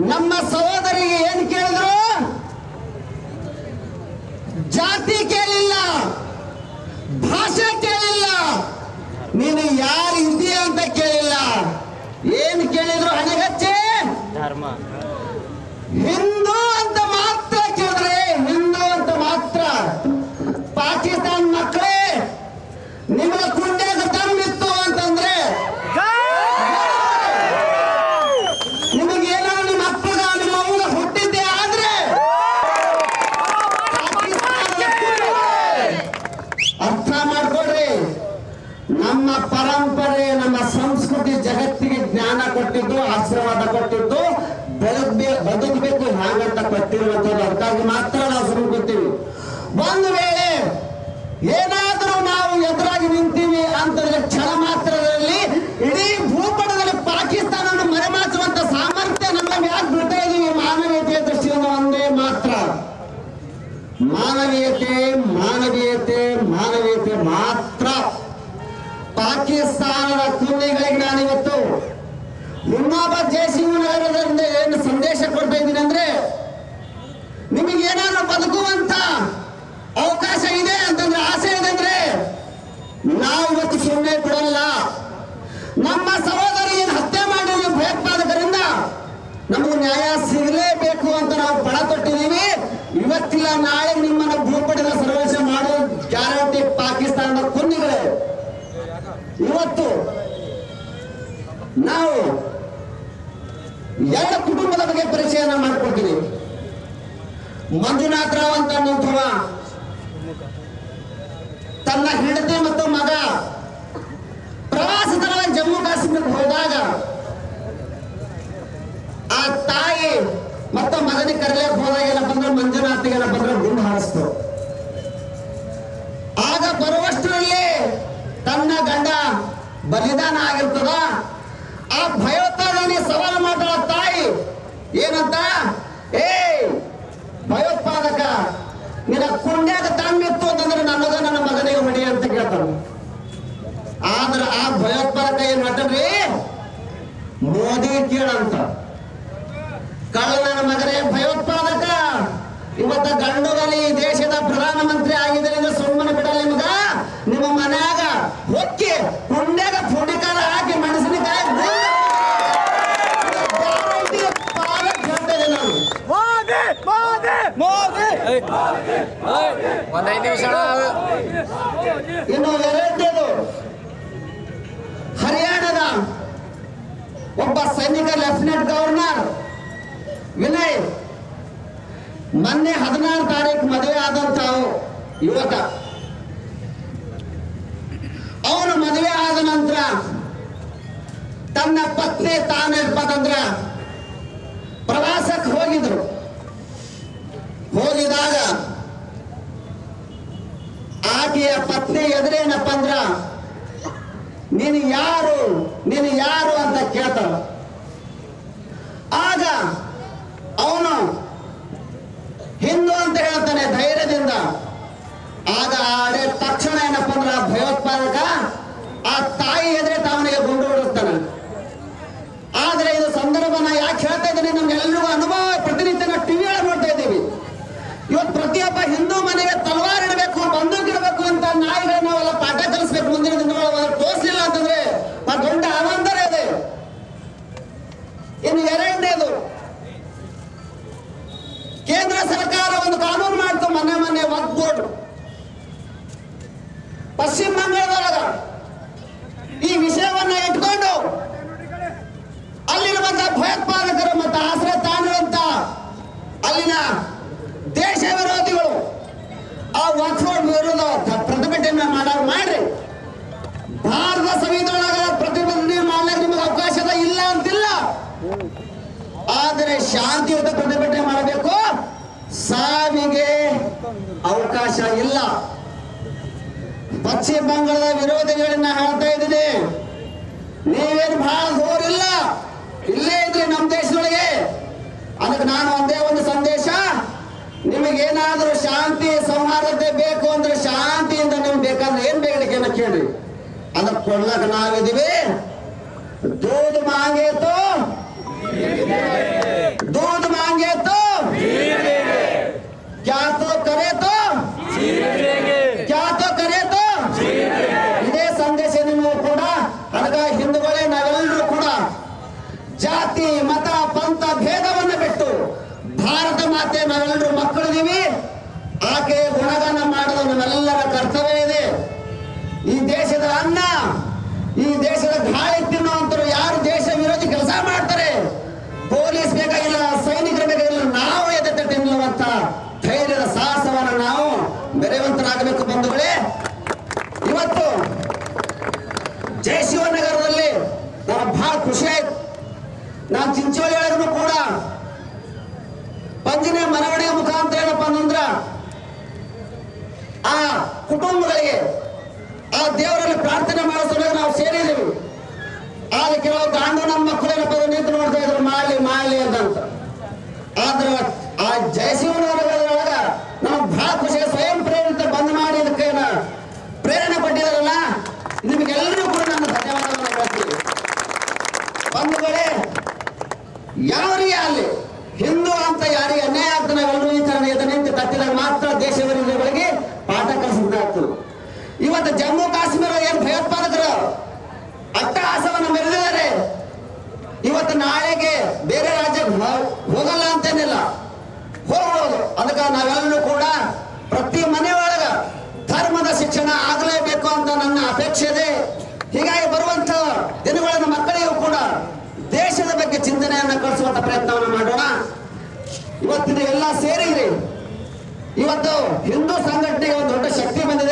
ನಮ್ಮ ಸಹೋದರಿಗೆ ಏನ್ ಕೇಳಿದ್ರು? ಜಾತಿ ಕೇಳಿಲ್ಲ ಭಾಷೆ ಕೇಳಿಲ್ಲ ನೀನು ಯಾರು ಇದೀಯ ಅಂತ ಕೇಳಿಲ್ಲ. ಏನ್ ಕೇಳಿದ್ರು ಹಣೆಗಚ್ಚೆ ಧರ್ಮ. ಹಿಂದೂ ಪರಂಪರೆ ನಮ್ಮ ಸಂಸ್ಕೃತಿ ಜಗತ್ತಿಗೆ ಜ್ಞಾನ ಕೊಟ್ಟಿದ್ದು, ಆಶೀರ್ವಾದ ಕೊಟ್ಟಿದ್ದು ಬೆಳಗ್ಬೇ ಬದುಕಬೇಕು ಹ್ಯಾಂಗಂತ ಕೊಟ್ಟಿರುವಂತದ್ದು ಅದಕ್ಕಾಗಿ ಮಾತ್ರ ನಾವು ಸುಮ್ಕೊತೀವಿ ಒಂದು ವೇಳೆ ಏನಾದರೂ ಪಾಕಿಸ್ತಾನದ ನಾನು ನಾನಿವತ್ತು ಹುಮ್ಮಾಬ ಜಯಸಿಂಹ ನಗರದಿಂದ ಏನು ಸಂದೇಶ ಕೊಡ್ತಾ ಇದ್ದೀನಿ ಅಂದ್ರೆ ನಿಮಗೆ ಏನಾದ್ರು ಬದುಕುವಂತ ಅವಕಾಶ ಇದೆ ಅಂತಂದ್ರೆ ಆಸೆ ಇದೆ ಅಂದ್ರೆ ನಾವು ಇವತ್ತು ಸುಮ್ಮನೆ ಬಿಡಲ್ಲ ನಮ್ಮ ಸಹೋದರಿಯನ್ನು ಹತ್ಯೆ ಮಾಡಿ ಭಯೋತ್ಪಾದಕರಿಂದ ನಮಗೆ ನ್ಯಾಯ ಸಿಗಲೇಬೇಕು ಅಂತ ನಾವು ಪಣ ತೊಟ್ಟಿದ್ದೀವಿ. ಇವತ್ತಿಲ್ಲ, ನಾಳೆ ನಿಮ್ಮನ್ನು ಭೂಪಟದ ಸರ್ವೇಶ ಮಾಡೋ ಗ್ಯಾರಂಟಿ ಪಾಕಿಸ್ತಾನದ ಕುಂದಿಗಳೇ ಇವತ್ತು ನಾವು ಎಲ್ಲ ಕುಟುಂಬದ ಬಗ್ಗೆ ಪರಿಚಯನ ಮಾಡ್ಕೊಡ್ತೀನಿ. ಮಂಜುನಾಥ್ ರಾವ್ ಅಂತ ತನ್ನ ಹೆಂಡತಿ ಮತ್ತು ತನ್ನ ಗಂಡ ಬಲಿದಾನ ಆಗಿರ್ತದ? ಆ ಭಯೋತ್ಪಾದನೆ ಸವಾಲು ಮಾತಾಡ ತಾಯಿ. ಏನಂತ? ಏ ಭಯೋತ್ಪಾದಕ, ನಿನ್ನ ಕುಂಡ್ಯಾಗ ತಮ್ಮಿತ್ತು ಅಂತಂದ್ರೆ ನನ್ನದ ನನ್ನ ಮಗನಿಗೆ ಹೊಡಿ ಅಂತ ಕೇಳ್ತಾರ ಆದ್ರ ಆ ಭಯೋತ್ಪಾದಕ ಏನ್ ಮಾಡ್ತಾನ್ರಿ? ಮೋದಿ ಕೇಳಂತ. ಕಳ್ಳ ನನ್ನ ಮಗನೇ ಭಯೋತ್ಪಾದಕ. ಇವತ್ತ ಗಂಡುಗಲಿ ದೇಶದ ಪ್ರಧಾನಮಂತ್ರಿ ಆಗಿದ್ದರಿಂದ ಸುಮ್ಮನೆ ಬಿಡಲ್ಲ ನಿಮಗ ನಿಮ್ಮ ಮನ್ಯಾಗ ಹೊಕ್ಕಿ ಕುಂಡ್ಯಾಗ ಪುಡಿಕಾರ ಹಾಕಿ ಮೆಣಸಿನಕಾಯಿ ಗುಂಡು ಗ್ಯಾರಂಟಿ ಪಾಲಕ್ ಹೇಳ್ತಾ ಇದ್ದೀನಿ ನಾನು ಮೋದಿ ಮೋದಿ ಮೋದಿ ಒಂದ್ ಐದು ನಿಮಿಷ ಇನ್ನು ಎರಡನೇದು, ಹರಿಯಾಣದ ಒಬ್ಬ ಸೈನಿಕ ಲೆಫ್ಟಿನೆಂಟ್ ಗವರ್ನರ್ ವಿನಯ್. ಮೊನ್ನೆ ಹದಿನಾರು ತಾರೀಕು ಮದುವೆ ಆದಂತ ಯುವಕ. ಅವನು ಮದುವೆ ಆದ ನಂತರ ತನ್ನ ಪತ್ನಿ ತಾನೇನಪ್ಪಂದ್ರ ಪ್ರವಾಸಕ್ಕೆ ಹೋಗಿದ್ರು. ಪತ್ನಿ ಎದುರೇನಪ್ಪ ಅಂದ್ರ ನೀನು ಯಾರು ನೀನು ಯಾರು ಅಂತ ಕೇಳ್ತಾಳ ಆಗ ಪಶ್ಚಿಮ ಬಂಗಾಳದೊಳಗ. ಈ ವಿಷಯವನ್ನ ಇಟ್ಕೊಂಡು ಅಲ್ಲಿರುವಂತಹ ಭಯೋತ್ಪಾದಕರು ಮತ್ತು ಆಶ್ರಯ ತಾಣುವಂತ ಅಲ್ಲಿನ ದೇಶ ವಿರೋಧಿಗಳು ಆ ವಕ್ಫೋರ್ಡ್ ವಿರೋಧ ಪ್ರತಿಭಟನೆ ಮಾಡೋರು ಮಾಡ್ರಿ. ಭಾರತ ಸಂವಿಧಾನ ಪ್ರತಿಭಟನೆ ಮಾಡ್ಲಿಕ್ಕೆ ನಿಮಗೆ ಅವಕಾಶ ಇಲ್ಲ ಅಂತಿಲ್ಲ. ಆದರೆ ಶಾಂತಿಯುತ ಪ್ರತಿಭಟನೆ ಮಾಡಬೇಕು. ಸಾವಿಗೆ ಅವಕಾಶ ಇಲ್ಲ. ಪಶ್ಚಿಮ ಬಂಗಾಳದ ವಿರೋಧಿಗಳನ್ನ ಹೇಳ್ತಾ ಇದ್ದೀನಿ. ನೀವೇನು ಬಹಳ ದೂರಿಲ್ಲ ಇಲ್ಲೇ ಇದ್ರಿ ನಮ್ಮ ದೇಶದೊಳಗೆ. ಅದಕ್ಕೆ ನಾನು ಒಂದೇ ಒಂದು ಸಂದೇಶ. ನಿಮಗೇನಾದ್ರೂ ಶಾಂತಿ, ಸೌಹಾರ್ದತೆ ಬೇಕು ಅಂದ್ರೆ ಶಾಂತಿಯಿಂದ ನಿಮ್ಗೆ ಬೇಕಾದ್ರೆ ಏನ್ ಬೇಕನ್ನ ಕೇಳಿ ಅದಕ್ಕೆ ಕೊಡ್ಲಕ್ಕ ನಾವಿದೀವಿ ದೂದ್ ಮಾಂಗೆ ನಮ್ಮೆಲ್ಲರ ಕರ್ತವ್ಯ ಇದೆ. ಈ ದೇಶದ ಅನ್ನ, ಈ ದೇಶದ ಗಾಳಿ ತಿನ್ನುವಂತರು ಯಾರು ದೇಶ ವಿರೋಧಿ ಕೆಲಸ ಮಾಡ್ತಾರೆ? ಪೊಲೀಸ್ ಬೇಕಾಗಿಲ್ಲ ಸೈನಿಕರು ಬೇಕಾಗಿಲ್ಲ ನಾವು ಎದೆ ತಿನ್ನುವಂತ ಧೈರ್ಯದ ಸಾಹಸವನ್ನು ನಾವು ಮೆರೆಯುವಂತರಾಗಬೇಕು ಬಂಧುಗಳೇ. ಇವತ್ತು ಜಯಶಿವನಗರದಲ್ಲಿ ನನಗೆ ಬಹಳ ಖುಷಿ ಆಯ್ತು. ನಾನು ಚಿಂಚೋಳಿ ಒಳಗೂ ಕೂಡ ಪಂಜಿನ ಮೆರವಣಿಗೆ ಮುಖಾಂತರ ಏನಪ್ಪ ಅಂತಂದ್ರ ಆ ಕುಟುಂಬಗಳಿಗೆ ಆ ದೇವರನ್ನು ಪ್ರಾರ್ಥನೆ ಮಾಡೋ ಸಲುವಾಗಿ ನಾವು ಸೇರಿದ್ದೀವಿ. ಆದ್ರೆ ಕೆಲವು ಗಾಂಡು ನಮ್ಮ ಮಕ್ಕಳು ನಿಂತು ನೋಡ್ತಾ ಇದ್ರು ಮಾಡಲಿ ಮಾಡಲಿ ಅಂತ ಆದ್ರೆ ಆ ಜಯಶಿವನವರೊಳಗ ನಾವು ಬಹಳ ಖುಷಿ ಸ್ವಯಂ ಪ್ರೇರಿತ ಬಂದ್ ಮಾಡಿ ಇದಕ್ಕೆ ಪ್ರೇರಣೆ ಕೊಟ್ಟಿದಾರಲ್ಲ ನಿಮಗೆಲ್ಲರೂ ಕೂಡ ನನ್ನ ಧನ್ಯವಾದವನ್ನು ಒಂದು ಕಡೆ ಯಾವ ರೀ ಜಮ್ಮು ಕಾಶ್ಮೀರ ಏನ್ ಭಯೋತ್ಪಾದಕರು? ಅಟ್ಟಹಾಸವನ್ನು ಮೆರೆದಿದ್ದಾರೆ. ಇವತ್ತು ನಾಳೆಗೆ ಬೇರೆ ರಾಜ್ಯಕ್ಕೆ ಹೋಗಲ್ಲ ಅಂತೇನಿಲ್ಲ. ಹೋಗ್ಬೋದು. ಅದಕ್ಕೆ ನಾವೆಲ್ಲರೂ ಕೂಡ ಪ್ರತಿ ಮನೆ ಒಳಗ ಧರ್ಮದ ಶಿಕ್ಷಣ ಆಗಲೇಬೇಕು ಅಂತ ನನ್ನ ಅಪೇಕ್ಷೆ ಇದೆ. ಹೀಗಾಗಿ ಬರುವಂತ ದಿನಗಳನ್ನು ಮಕ್ಕಳಿಗೂ ಕೂಡ ದೇಶದ ಬಗ್ಗೆ ಚಿಂತನೆಯನ್ನ ಕಳಿಸುವಂತ ಪ್ರಯತ್ನವನ್ನು ಮಾಡೋಣ. ಇವತ್ತಿನ ಎಲ್ಲ ಸೇರಿರಿ ಇವತ್ತು ಹಿಂದೂ ಸಂಘಟನೆಗೆ ಒಂದು ದೊಡ್ಡ ಶಕ್ತಿ ಬಂದಿದೆ.